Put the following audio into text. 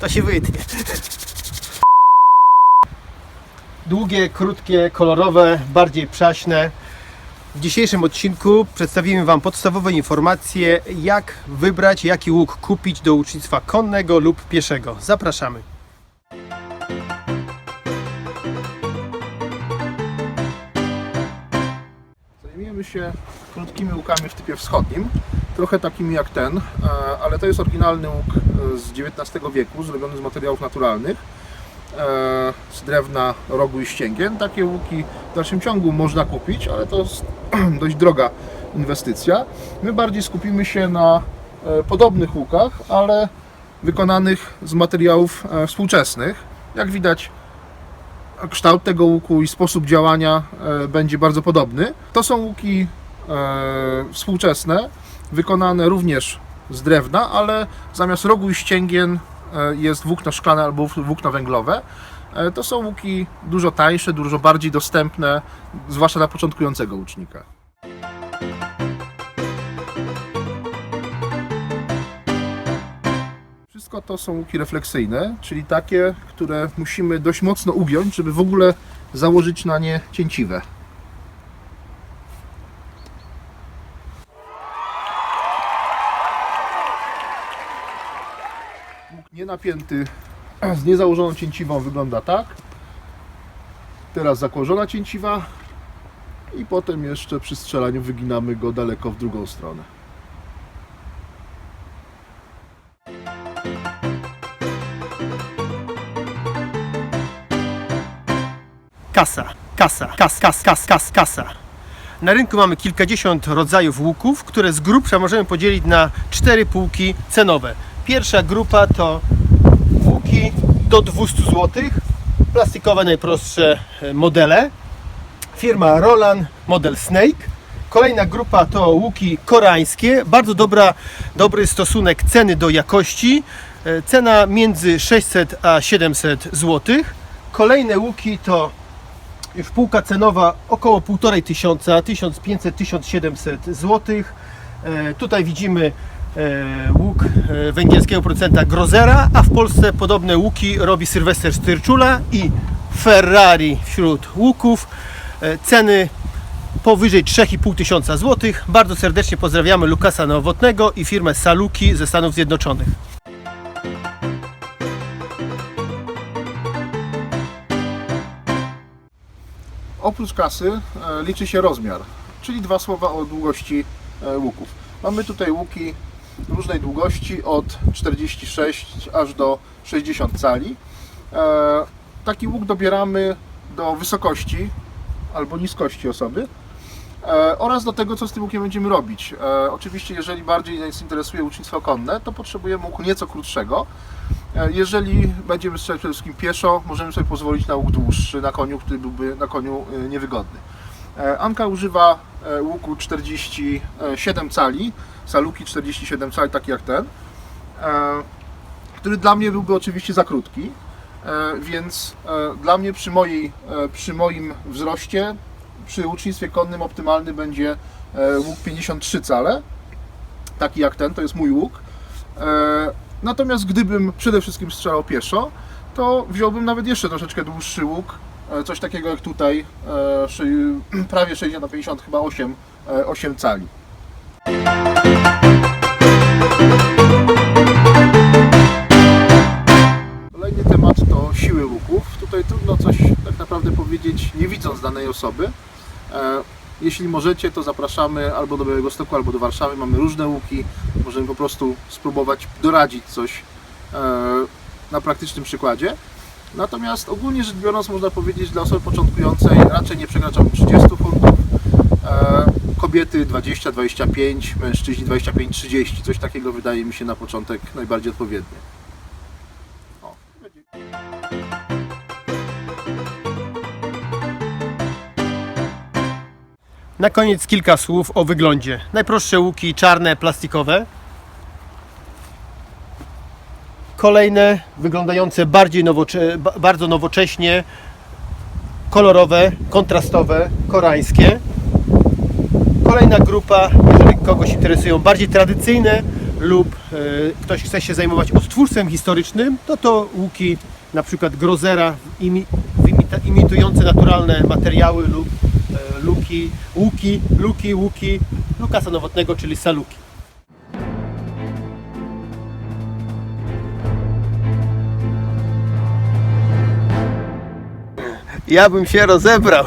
To się wytnie. Długie, krótkie, kolorowe, bardziej przaśne. W dzisiejszym odcinku przedstawimy Wam podstawowe informacje, jak wybrać, jaki łuk kupić do ucznictwa konnego lub pieszego. Zapraszamy. Zajmujemy się krótkimi łukami w typie wschodnim, trochę takimi jak ten, e, ale to jest oryginalny łuk e, z XIX wieku, zrobiony z materiałów naturalnych, e, z drewna, rogu i ścięgien. Takie łuki w dalszym ciągu można kupić, ale to jest dość droga inwestycja. My bardziej skupimy się na podobnych łukach, ale wykonanych z materiałów współczesnych. Jak widać, kształt tego łuku i sposób działania będzie bardzo podobny. To są łuki współczesne, wykonane również z drewna, ale zamiast rogu i ścięgien e, jest włókno szklane albo włókno węglowe. E, To są łuki dużo tańsze, dużo bardziej dostępne, zwłaszcza dla początkującego łucznika. Wszystko to są łuki refleksyjne, czyli takie, które musimy dość mocno ugiąć, żeby w ogóle założyć na nie cięciwe. Nienapięty z niezałożoną cięciwą wygląda tak. Teraz zakończona cięciwa i potem jeszcze przy strzelaniu wyginamy go daleko w drugą stronę. Kasa, kasa, kas, kas, kas, kas, kasa. Na rynku mamy kilkadziesiąt rodzajów łuków, które z grubsza możemy podzielić na cztery półki cenowe. Pierwsza grupa to łuki do 200 zł, plastikowe najprostsze e, modele. Firma Roland, model Snake. Kolejna grupa to łuki koreańskie. Bardzo dobra, dobry stosunek ceny do jakości. E, Cena między 600 a 700 zł. Kolejne łuki to już półka cenowa około 1,5 tysiąca, 1500-1700 zł. Tutaj widzimy łuk e, węgierskiego producenta Grozera, a w Polsce podobne łuki robi Sylwester Styrczula i Ferrari wśród łuków. E, ceny powyżej 3,5 tysiąca złotych. Bardzo serdecznie pozdrawiamy Lukasa Nowotnego i firmę Saluki ze Stanów Zjednoczonych. Oprócz kasy e, liczy się rozmiar, czyli dwa słowa o długości e, łuków. Mamy tutaj łuki różnej długości od 46 aż do 60 cali. E, Taki łuk dobieramy do wysokości albo niskości osoby e, oraz do tego, co z tym łukiem będziemy robić. E, Oczywiście, jeżeli bardziej nas interesuje ucznictwo konne, to potrzebujemy łuku nieco krótszego. Jeżeli będziemy strzelać przede wszystkim pieszo, możemy sobie pozwolić na łuk dłuższy, na koniu, który byłby na koniu niewygodny. Anka używa łuku 47 cali, saluki 47 cali, taki jak ten, e, który dla mnie byłby oczywiście za krótki, e, więc e, dla mnie przy, mojej, przy moim wzroście, przy ucznictwie konnym optymalny będzie łuk 53 cale, taki jak ten, to jest mój łuk. Natomiast gdybym przede wszystkim strzelał pieszo, to wziąłbym nawet jeszcze troszeczkę dłuższy łuk, coś takiego jak tutaj, prawie 60 na 50, chyba 8, e, 8 cali. Kolejny temat to siły łuków. Tutaj trudno coś tak naprawdę powiedzieć, nie widząc danej osoby. E, Jeśli możecie, to zapraszamy albo do Białegostoku, albo do Warszawy. Mamy różne łuki. Możemy po prostu spróbować doradzić coś e, na praktycznym przykładzie. Natomiast ogólnie rzecz biorąc, można powiedzieć, dla osoby początkującej raczej nie przekraczam 30 funtów. Kobiety 20-25, mężczyźni 25-30. Coś takiego wydaje mi się na początek najbardziej odpowiednie. O. Na koniec kilka słów o wyglądzie. Najprostsze łuki czarne, plastikowe. Kolejne wyglądające bardziej nowocze- ba- bardzo nowocześnie, kolorowe, kontrastowe, koreańskie. Kolejna grupa, jeżeli kogoś interesują bardziej tradycyjne lub e, ktoś chce się zajmować odtwórstwem historycznym, to to łuki na przykład Grozera imitujące naturalne materiały lub e, luki, łuki, luki, łuki Lukasa Nowotnego, czyli saluki. Ja bym się rozebrał.